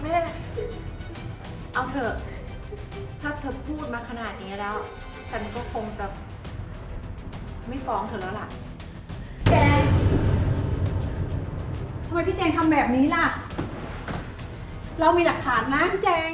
ณแม่ เอาเถอะ ถ้าเธอพูดมาขนาดนี้แล้ว ฉันก็คงจะ ไม่ฟ้องเธอแล้วล่ะ แจงทำไมพี่แจงทำแบบนี้ล่ะ เรามีหลักฐานนะพี่แจง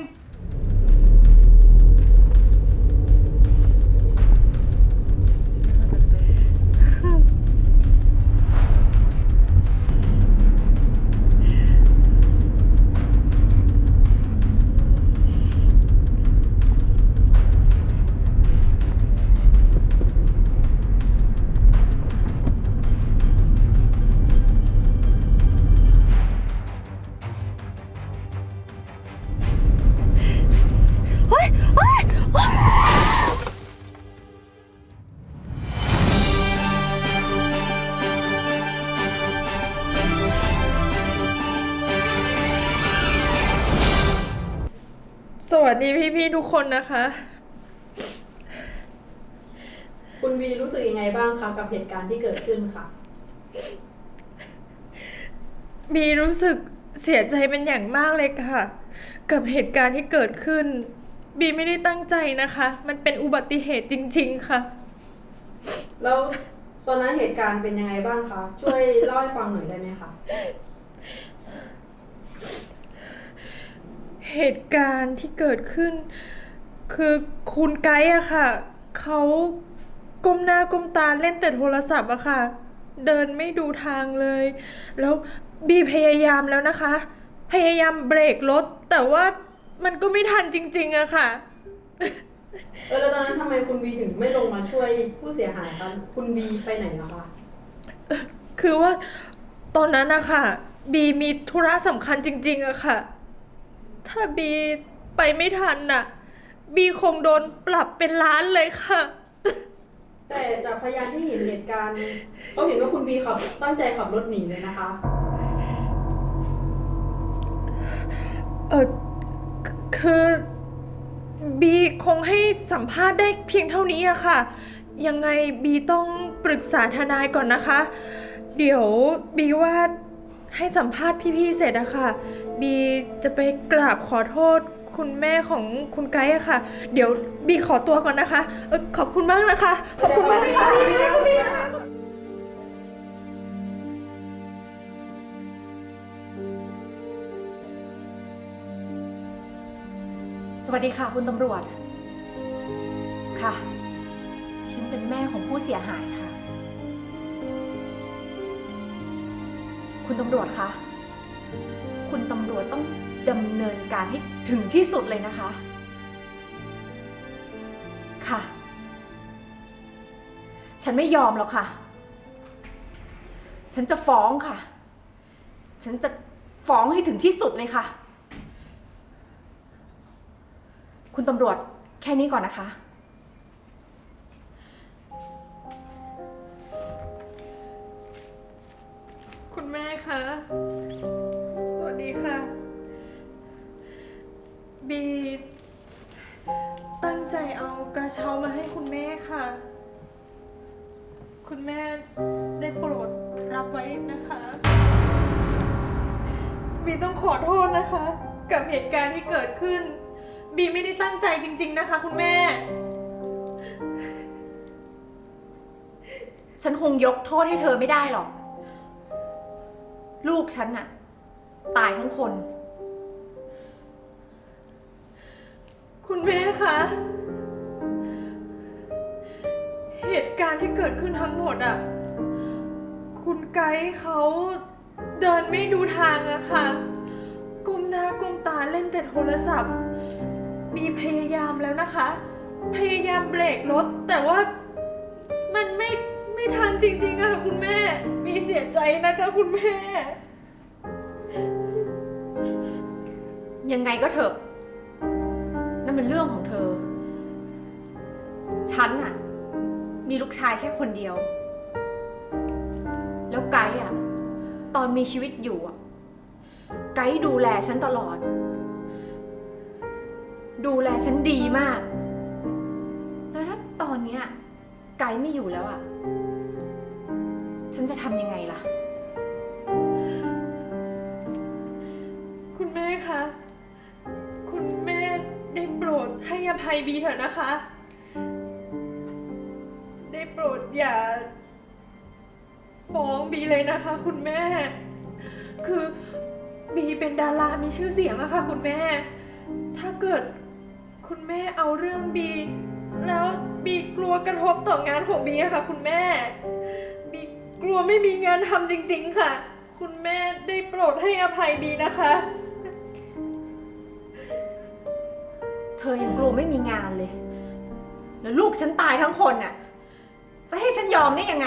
ๆทุกคนนะคะ คุณวีรู้สึกยังไงบ้างคะกับเหตุการณ์ที่เกิดขึ้นค่ะ บีรู้สึกเสียใจเป็นอย่างมากเลยค่ะ กับเหตุการณ์ที่เกิดขึ้น บีไม่ได้ตั้งใจนะคะ มันเป็นอุบัติเหตุจริง ๆ ค่ะ แล้วตอนนั้นเหตุการณ์เป็นยังไงบ้างคะ ช่วยเล่าให้ฟังหน่อยได้ไหมคะ เหตุการณ์ที่เกิดขึ้น คือคุณไกด์อะค่ะ เขาก้มหน้าก้มตาเล่นแต่โทรศัพท์อะค่ะ เดินไม่ดูทางเลย แล้วบีพยายามแล้วนะคะ พยายามเบรกรถ แต่ว่ามันก็ไม่ทันจริง ๆอะค่ะ เออแล้วตอนนั้นทำไมคุณวีถึงไม่ลงมาช่วยผู้เสียหายคะคุณวีไปไหนแล้วคะ คือว่าตอนนั้นนะคะบีมีธุระสำคัญจริง ๆอะค่ะ ถ้าบีไปไม่ทันน่ะ บีคงโดนปรับเป็นล้านเลยค่ะ แต่จากพยานที่เห็นเหตุการณ์เขาเห็นว่าคุณวีขับตั้งใจขับรถหนีเลยนะคะ เออคือบีคงให้สัมภาษณ์ได้เพียงเท่านี้อะค่ะ ยังไงบีต้องปรึกษาทนายก่อนนะคะ เดี๋ยวบีว่า ให้สัมภาษณ์พี่ๆเสร็จอะค่ะ บีจะไปกราบขอโทษคุณแม่ของคุณไกด์อะค่ะ เดี๋ยวบีขอตัวก่อนนะคะเออขอบคุณมากนะคะ ขอบคุณมากค่ะสวัสดีค่ะคุณตำรวจ ค่ะ ฉันเป็นแม่ของผู้เสียหายค่ะ คุณตำรวจคะ คุณตำรวจต้องดำเนินการให้ถึงที่สุดเลยนะคะ ค่ะ ฉันไม่ยอมหรอกค่ะ ฉันจะฟ้องค่ะ ฉันจะฟ้องให้ถึงที่สุดเลยค่ะ คุณตำรวจแค่นี้ก่อนนะคะ บี ตั้งใจเอากระเช้ามาให้คุณแม่ค่ะ คุณแม่ได้โปรดรับไว้นะคะ บีต้องขอโทษนะคะ กับเหตุการณ์ที่เกิดขึ้น บีไม่ได้ตั้งใจจริง ๆ นะคะ คุณแม่ ฉันคงยกโทษให้เธอไม่ได้หรอก ลูกฉันน่ะ ตายทั้งคน คุณแม่คะ เหตุการณ์ที่เกิดขึ้นทั้งหมดอะ คุณไกด์เขาเดินไม่ดูทางอะค่ะ ก้มหน้าก้มตาเล่นแต่โทรศัพท์ มีพยายามแล้วนะคะ พยายามเบรกรถ แต่ว่ามันไม่ไม่ทันจริงๆอะค่ะคุณแม่ มีเสียใจนะคะคุณแม่ ยังไงก็เถอะ เป็นเรื่องของเธอ ฉันน่ะมีลูกชายแค่คนเดียว แล้วไกด์อะตอนมีชีวิตอยู่อะไกด์ดูแลฉันตลอด ดูแลฉันดีมากแต่ถ้าตอนเนี้ยไกด์ไม่อยู่แล้วอะฉันจะทำยังไงล่ะ อภัยบีเถอะนะคะ ได้โปรดอย่า ฟ้องบีเลยนะคะ คุณแม่ คือบีเป็นดารามีชื่อเสียงอะค่ะ คุณแม่ ถ้าเกิดคุณแม่เอาเรื่องบี แล้วบีกลัวกระทบต่องานของบีอะค่ะ คุณแม่ บีกลัวไม่มีงานทำจริง ๆ ค่ะ คุณแม่ได้โปรดให้อภัยบีนะคะ อยังกลัวไม่มีงานเลย แล้วลูกฉันตายทั้งคนน่ะ จะให้ฉันยอมได้ยังไง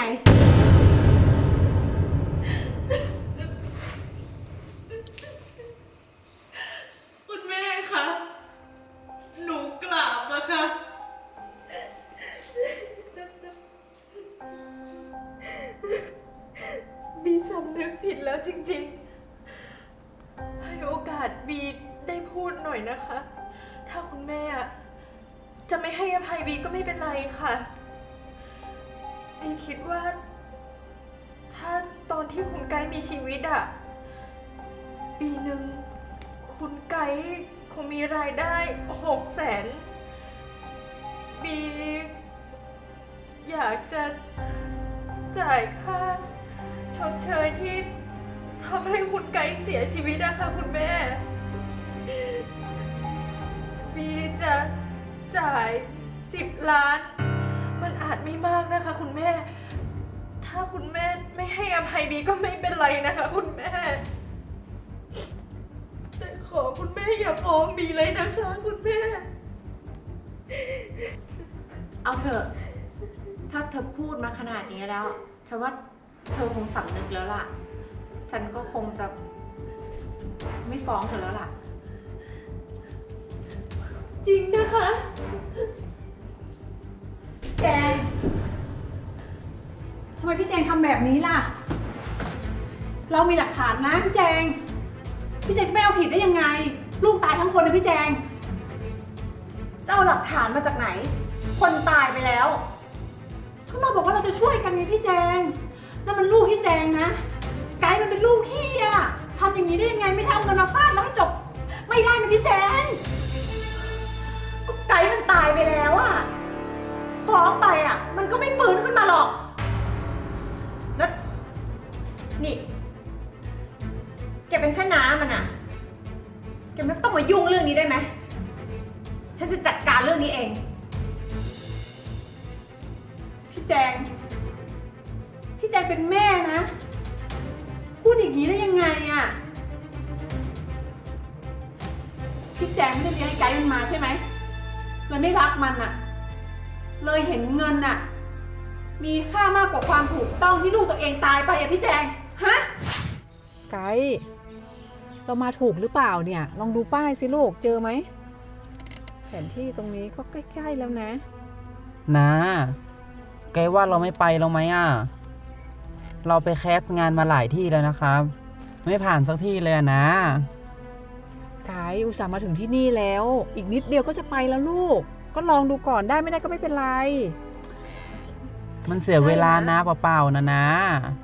จะจ่ายค่าชดเชยที่ทำให้คุณไกด์เสียชีวิตอะคะคุณแม่ บีจะจ่ายสิบล้าน มันอาจไม่มากนะคะคุณแม่ ถ้าคุณแม่ไม่ให้อภัยบีก็ไม่เป็นไรนะคะคุณแม่ แต่ขอคุณแม่อย่าฟ้องบีเลยนะคะคุณแม่ เอาเถอะ ถ้าเธอพูดมาขนาดนี้แล้ว ฉันว่าเธอคงสำนึกแล้วล่ะ ฉันก็คงจะไม่ฟ้องเธอแล้วล่ะ จริงนะคะ แจงทำไมพี่แจงทำแบบนี้ล่ะ เรามีหลักฐานนะพี่แจง พี่แจงจะไม่เอาผิดได้ยังไง ลูกตายทั้งคนเลยพี่แจง จะเอาหลักฐานมาจากไหน คนตายไปแล้ว ก็เราบอกว่าเราจะช่วยกันไงพี่แจงนั่นมันลูกพี่แจงนะ ไกด์มันเป็นลูกพี่อะทำอย่างนี้ได้ยังไงไม่ใช่เอาเงินมาฟาดแล้วให้จบ ไม่ได้นะพี่แจงก็ไกด์มันตายไปแล้วอะฟ้องไปอะมันก็ไม่ฟื้นขึ้นมาหรอกแล้วนี่ แกเป็นแค่น้ามันอะแกไม่ต้องมายุ่งเรื่องนี้ได้ไหม ฉันจะจัดการเรื่องนี้เอง แจง พี่แจงเป็นแม่นะ พูดอย่างนี้ได้ยังไงอะพี่แจงไม่ได้เลี้ยงให้ไกด์มันมาใช่ไหมเลยไม่รักมันอะเลยเห็นเงินอะมีค่ามากกว่าความถูกต้องที่ลูกตัวเองตายไปอะพี่แจง ฮะ ไกด์เรามาถูกหรือเปล่าเนี่ย ลองดูป้ายสิลูกเจอไหม แผนที่ตรงนี้ก็ใกล้ ๆ แล้วนะนะ ไกลว่าเราไม่ไปแล้วไหมอะ เราไปแคสงานมาหลายที่แล้วนะครับ ไม่ผ่านสักที่เลยอะนะไกด์อุตส่าห์มาถึงที่นี่แล้ว อีกนิดเดียวก็จะไปแล้วลูก ก็ลองดูก่อนได้ไม่ได้ก็ไม่เป็นไร มันเสียเวลาใช่นะนะเปล่าๆนะนะ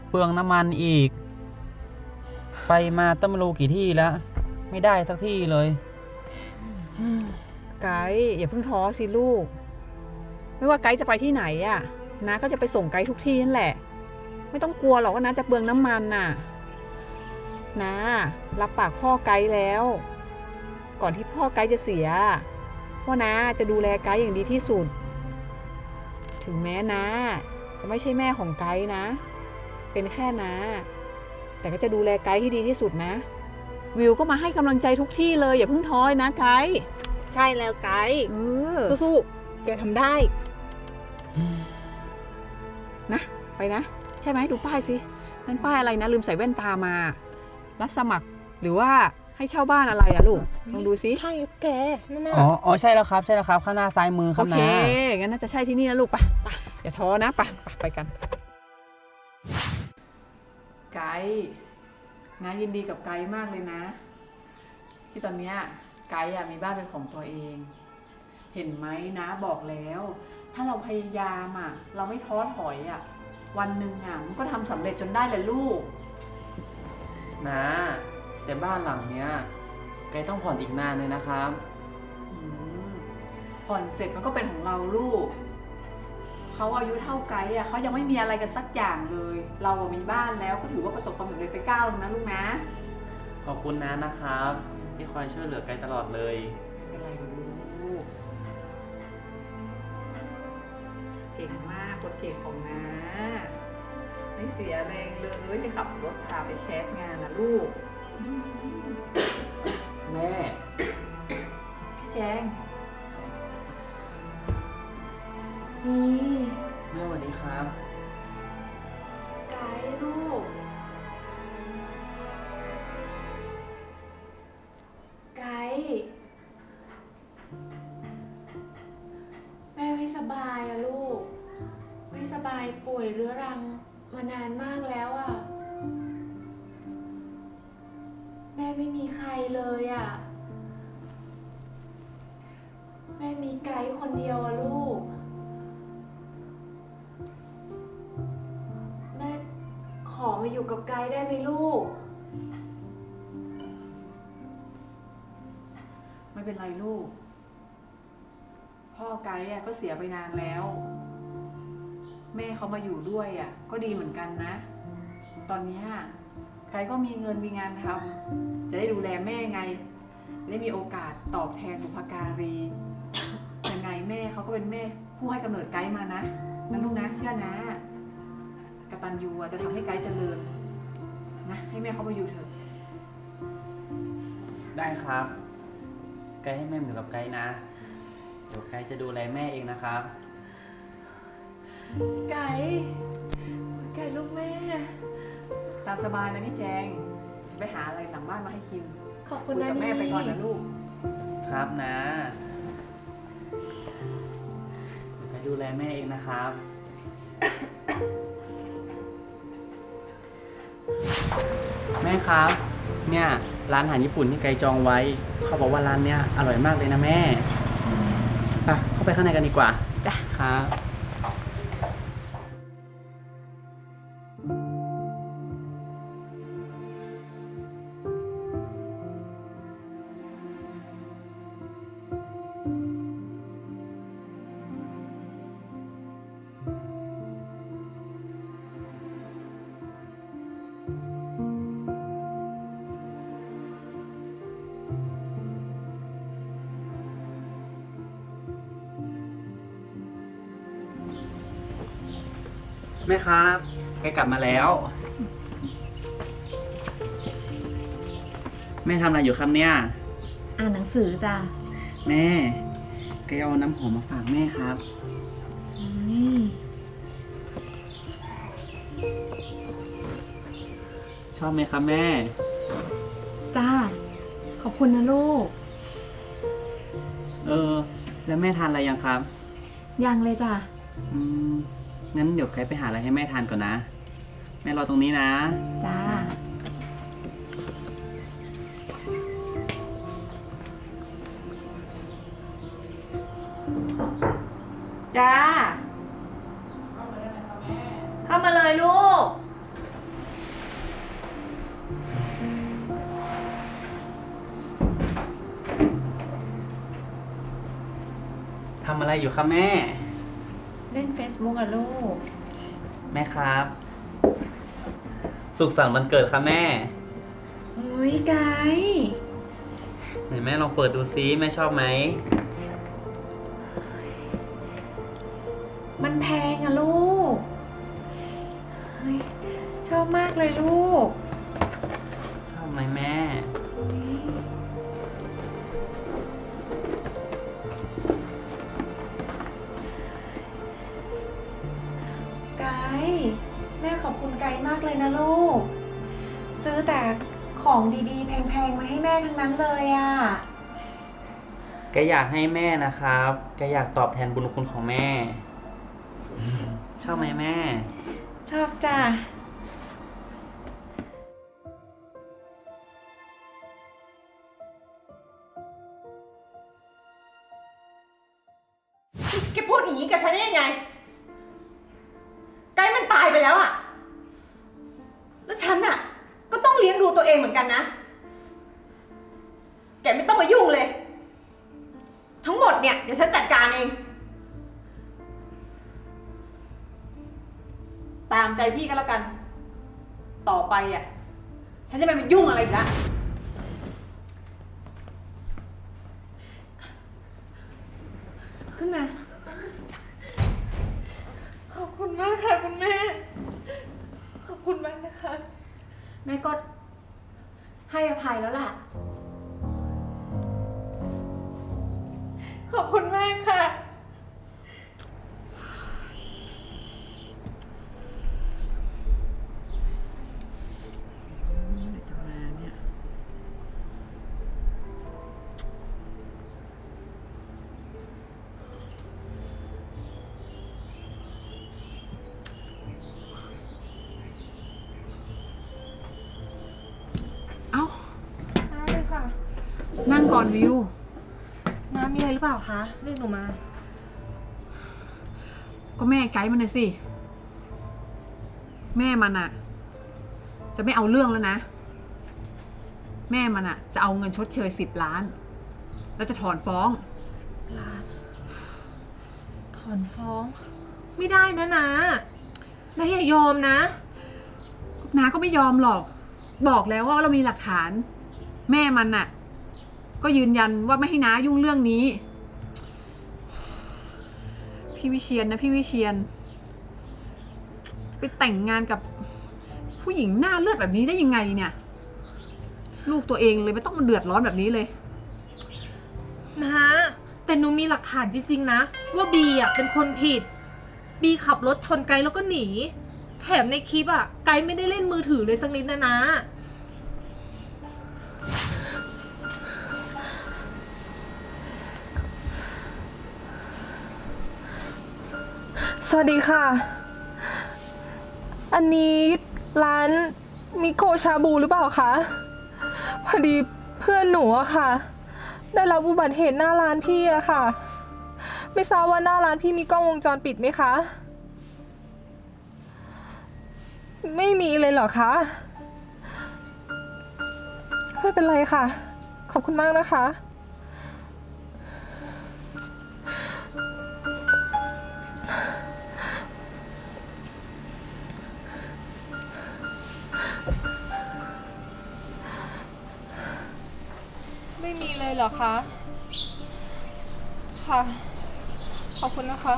เปลืองน้ำมันอีก ไปมาตั้งไม่รู้กี่ที่แล้ว ไม่ได้สักที่เลยไกด์อย่าเพิ่งท้อสิลูก ไม่ว่าไกด์จะไปที่ไหนอะ นะก็จะไปส่งไกด์ทุกที่นั่นแหละ ไม่ต้องกลัวหรอกว่านะจะเปลืองน้ำมันน่ะนะรับปากพ่อไกด์แล้ว ก่อนที่พ่อไกด์จะเสีย ว่านะจะดูแลไกด์อย่างดีที่สุด ถึงแม้นะจะไม่ใช่แม่ของไกด์นะ เป็นแค่นะแต่ก็จะดูแลไกด์ที่ดีที่สุดนะ วิวก็มาให้กำลังใจทุกที่เลย อย่าเพิ่งท้อเลยนะไกด์ใช่แล้วไกด์เออสู้ๆแกทำได้ นะไปนะ ใช่ไหมดูป้ายสินั่นป้ายอะไรนะ ลืมใส่แว่นตามา รับสมัครหรือว่าให้เช่าบ้านอะไรอะลูกลองดูสิใช่แกนั่นน่ะอ๋ออ๋อใช่แล้วครับ ใช่แล้วครับ ข้างหน้าซ้ายมือคโอรับเคนะงั้นน่าจะใช่ที่นี่นะลูกไปไปอย่าท้อนะไปไปไปกัน ไกด์นะยินดีกับไกด์มากเลยนะ ที่ตอนเนี้ยไกด์อะมีบ้านเป็นของตัวเอง เห็นไหมนะบอกแล้ว ถ้าเราพยายามอะเราไม่ท้อถอยอะวันหนึ่งอะมันก็ทำสำเร็จจนได้แหละลูก นะ แต่บ้านหลังเนี้ยไกลต้องผ่อนอีกนานเลยนะครับ อืมผ่อนเสร็จมันก็เป็นของเราลูก เขาอายุเท่าไกด์อะเขายังไม่มีอะไรกันสักอย่างเลย เราอะมีบ้านแล้วก็ถือว่าประสบความสำเร็จไปก้าวหนึงนะลูกนะ ขอบคุณนะนะครับ ที่คอยช่วยเหลือไกด์ตลอดเลย เก่งของน้าไม่เสียแรงเลยที่ขับรถพาไปแคสงานนะลูก แม่ พี่แจง นี่ แม่สวัสดีครับานานมากแล้วอะแม่ไม่มีใครเลยอะแม่มีไกด์คนเดียวอะลูก แม่ขอมาอยู่กับไกด์ได้ไหมลูก ไม่เป็นไรลูก พ่อไกด์อะก็เสียไปนานแล้ว แม่เขามาอยู่ด้วยอะ ก็ดีเหมือนกันนะ ตอนนี้ยไกด์ก็มีเงินมีงานทำจะได้ดูแลแม่ไง ได้มีโอกาสตอบแทนบุพการียังไงแม่เขาก็เป็นแม่ผู้ให้กำเนิดไกด์มานะนะลูกนะเชื่อนะกตัญญูจะทำให้ไกด์เจริญนะให้แม่เขามาอยู่เถอะได้ครับ ไกด์ให้แม่อยู่กับไกด์นะ เดี๋ยวไกด์จะดูแลแม่เองนะครับ ไก่ ไก่ลูกแม่ ตามสบายนะพี่แจง จะไปหาอะไรหลังบ้านมาให้กินขอบคุคุณยนะกับแม่ไปก่อนนะลูก ครับนะเดี๋ยวไกด์ดูแลแม่เองนะครับ แม่ครับ เนี่ยร้านอาหารญี่ปุ่นที่ไกด์จองไว้ เขาบอกว่าร้านเนี้ยอร่อยมากเลยนะแม่ไปเข้าไปข้างในกันดีกว่า จ้ะ ครับ กด์กลับมาแล้ว แม่ทำอะไรอยู่ครับเนี่ย อ่านหนังสือจ้ะแม่ไกด์เอาน้ำหอมมาฝากแม่ครับชอบไหมครับแม่ จ้า ขอบคุณนะลูก เออ แล้วแม่ทานอะไรยังครับ ยังเลยจ้ะ อืมงั้นเดี๋ยวไกด์ไปหาอะไรให้แม่ทานก่อนนะแม่รอตรงนี้นะ จ้า จ้า เข้ามาเลยลูก ทำอะไรอยู่ครับแม่ เล่น Facebook อะลูก แม่ครับ สุขสันต์วันเกิดครับแม่ อุ้ยไกด์ไหนแม่ลองเปิดดูซิแม่ชอบไหม มันแพงอะลูกเฮ้ยชอบมากเลยลูกชอบไหมแม่ไกด์ แม่ขอบคุณไกด์มากเลยนะลูก ซื้อแต่ของดีๆ แพงๆ มาให้แม่ทั้งนั้นเลยอะแกอยากให้แม่นะครับแกอยากตอบแทนบุญคุณของแม่ ชอบไหมแม่ ชอบจ้ะ ตามใจพี่ก็แล้วกัน ต่อไปอะ ฉันจะไม่มายุ่งอะไรอีกละ ก่อนวิว น้ามีอะไรหรือเปล่าคะ เรียกหนูมา ก็แม่ไกด์มันน่ะสิ แม่มันอะจะไม่เอาเรื่องแล้วนะ แม่มันอะจะเอาเงินชดเชยสิบล้าน แล้วจะถอนฟ้องถอนฟ้อง ไม่ได้นะนะนายอย่ายอมนะ นาก็ไม่ยอมหรอก บอกแล้วว่าเรามีหลักฐาน แม่มันน่ะ ก็ยืนยันว่าไม่ให้น้ายุ่งเรื่องนี้ พี่วิเชียนนะพี่วิเชียนจะไปแต่งงานกับผู้หญิงหน้าเลือดแบบนี้ได้ยังไงเนี่ย ลูกตัวเองเลยไม่ต้องมาเดือดร้อนแบบนี้เลย นะ แต่หนูมีหลักฐานจริง ๆ นะ ว่าบีอะเป็นคนผิด บีขับรถชนไกด์แล้วก็หนี แถมในคลิปอะ ไกด์ไม่ได้เล่นมือถือเลยสักนิดนะนะ สวัสดีค่ะ อันนี้ร้านมิโกชาบูหรือเปล่าคะ พอดีเพื่อนหนูอะค่ะ ได้รับอุบัติเหตุหน้าร้านพี่อะค่ะ ไม่ทราบว่าหน้าร้านพี่มีกล้องวงจรปิดไหมคะ ไม่มีเลยเหรอคะ ไม่เป็นไรค่ะ ขอบคุณมากนะคะ เลยเหรอคะ ค่ะ ขอบคุณนะคะ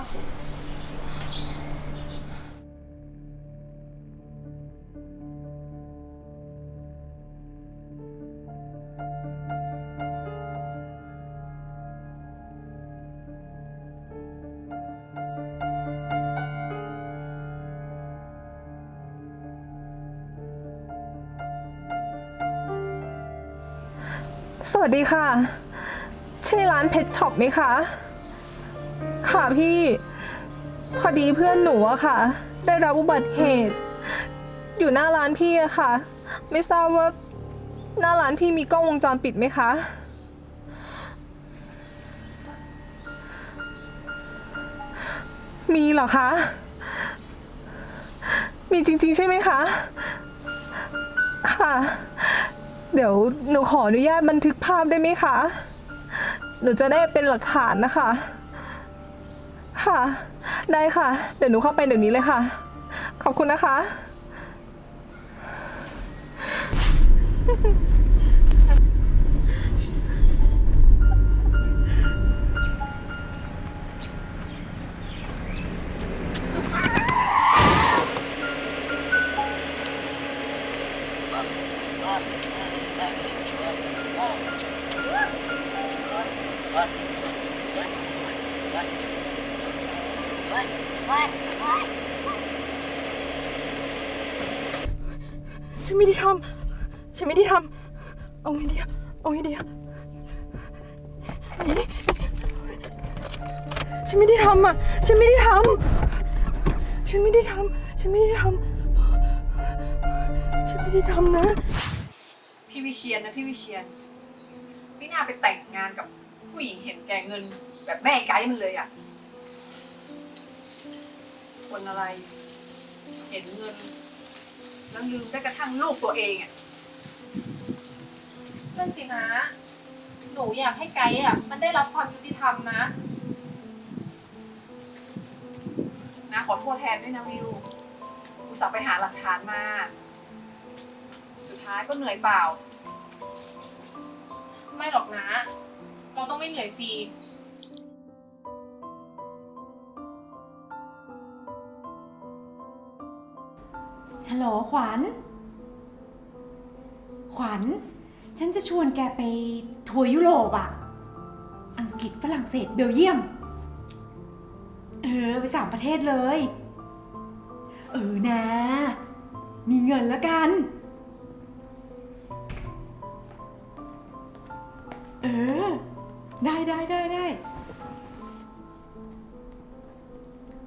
สวัสดีค่ะ ใช่ร้านเพชรช็อปไหมคะ ค่ะพี่ พอดีเพื่อนหนูอะค่ะ ได้รับอุบัติเหตุ อยู่หน้าร้านพี่อะค่ะ ไม่ทราบว่าหน้าร้านพี่มีกล้องวงจรปิดไหมคะ มีเหรอคะ มีจริงๆใช่ไหมคะ ค่ะ เดี๋ยวหนูขออนุญาตบันทึกภาพได้ไหมคะ หนูจะได้เป็นหลักฐานนะคะ ค่ะ ได้ค่ะ เดี๋ยวหนูเข้าไปเดี๋ยวนี้เลยค่ะ ขอบคุณนะคะ ฉันไม่ได้ทำฉันไม่ได้ทำเอาไงดีอะเอาไงดีอะนี่ฉันไม่ได้ทำอะ ฉันไม่ได้ทำฉันไม่ได้ทำฉันไม่ได้ทำฉันไม่ได้ทำนะ พี่วิเชียนนะพี่วิเชียน ไม่น่าไปแต่งงานกับผู้หญิงเห็นแก่เงิน แบบแม่ไกด์มันเลยอะ คนอะไร เห็นเงิน แล้วลืมได้กระทั่งลูกตัวเองอะนั่นสินะ หนูอยากให้ไกด์อะ มันได้รับความยุติธรรมนะ นะขอโทษแทนด้วยนะวิวอุตส่าห์ไปหาหลักฐานมา สุดท้ายก็เหนื่อยเปล่า ไม่หรอกนะ เราต้องไม่เหนื่อยฟรี ฮัลโหลขวัญ ขวัญ ฉันจะชวนแกไปทัวร์ยุโรปอะอังกฤษฝรั่งเศสเบลเยียม เออ ไปสามประเทศเลย เออนะ มีเงินแล้วกัน เออ ได้ได้ได้ได้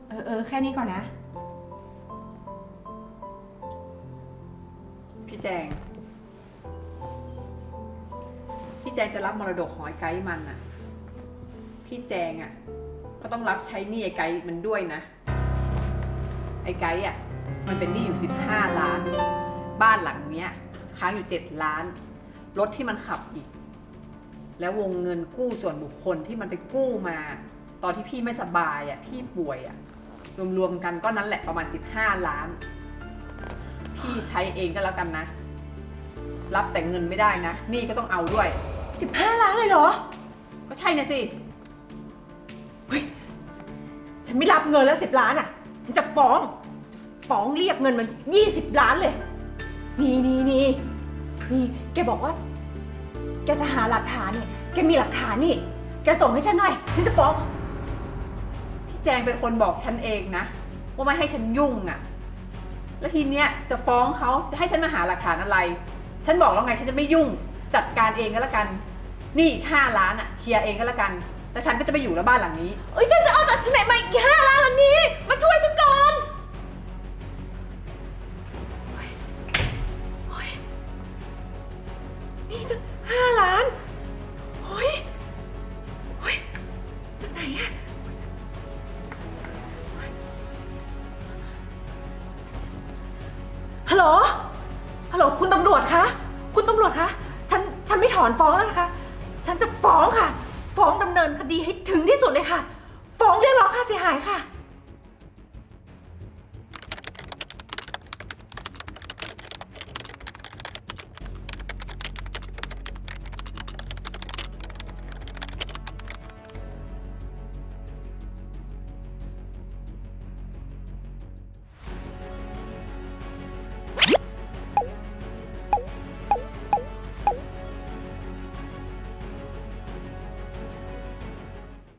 เออเออแค่นี้ก่อนนะ พี่แจง พี่แจงจะรับมรดกของไอ้ไกด์มันน่ะพี่แจงอะก็ต้องรับใช้หนี้ไอ้ไกด์มันด้วยนะ ไอ้ไกด์อะมันเป็นหนี้อยู่ 15 ล้าน บ้านหลังเนี้ย ค้างอยู่ 7 ล้าน รถที่มันขับอีก แล้ววงเงินกู้ส่วนบุคคลที่มันไปกู้มา ตอนที่พี่ไม่สบายอะพี่ป่วยอะรวมๆกันก็นั้นแหละประมาณ 15 ล้าน พี่ใช้เองก็แล้วกันนะ รับแต่เงินไม่ได้นะหนี่ก็ต้องเอาด้วย 15 ล้านเลยเหรอ ก็ใช่นะสิฉันไม่รับเงินแล้วสิบล้านอะ ฉันจะฟ้อง ฟ้องเรียกเงินมันยี่สิบล้านเลย นี่นี่นี่นี่แกบอกว่า แกจะหาหลักฐานเนี่ย แกมีหลักฐานนี่ แกส่งให้ฉันหน่อย ฉันจะฟ้อง พี่แจงเป็นคนบอกฉันเองนะ ว่าไม่ให้ฉันยุ่งอะ่ะ แล้วทีเนี้ยจะฟ้องเขาจะให้ฉันมาหาหลักฐานอะไร ฉันบอกแล้วไงฉันจะไม่ยุ่งจัดการเองก็แล้วกัน นี่อีกห้าล้านอะ่ะเคลียร์เองก็แล้วกันแต่ฉันก็จะไปอยู่แล้วบ้านหลังนี้ เอ้ยฉันจะเอาจากไหนมาอีกห้าล้านล่ะนี้ มาช่วยฉันก่อนโอ๊ยโอ๊ยนี่ตั้งห้าล้าน โหล ฮัลโหลคุณตำรวจคะ คุณตำรวจคะ ฉัน ฉันไม่ถอนฟ้องแล้วนะคะ ฉันจะฟ้องค่ะ ฟ้องดำเนินคดีให้ถึงที่สุดเลยค่ะ ฟ้องเรียกร้องค่าเสียหายค่ะ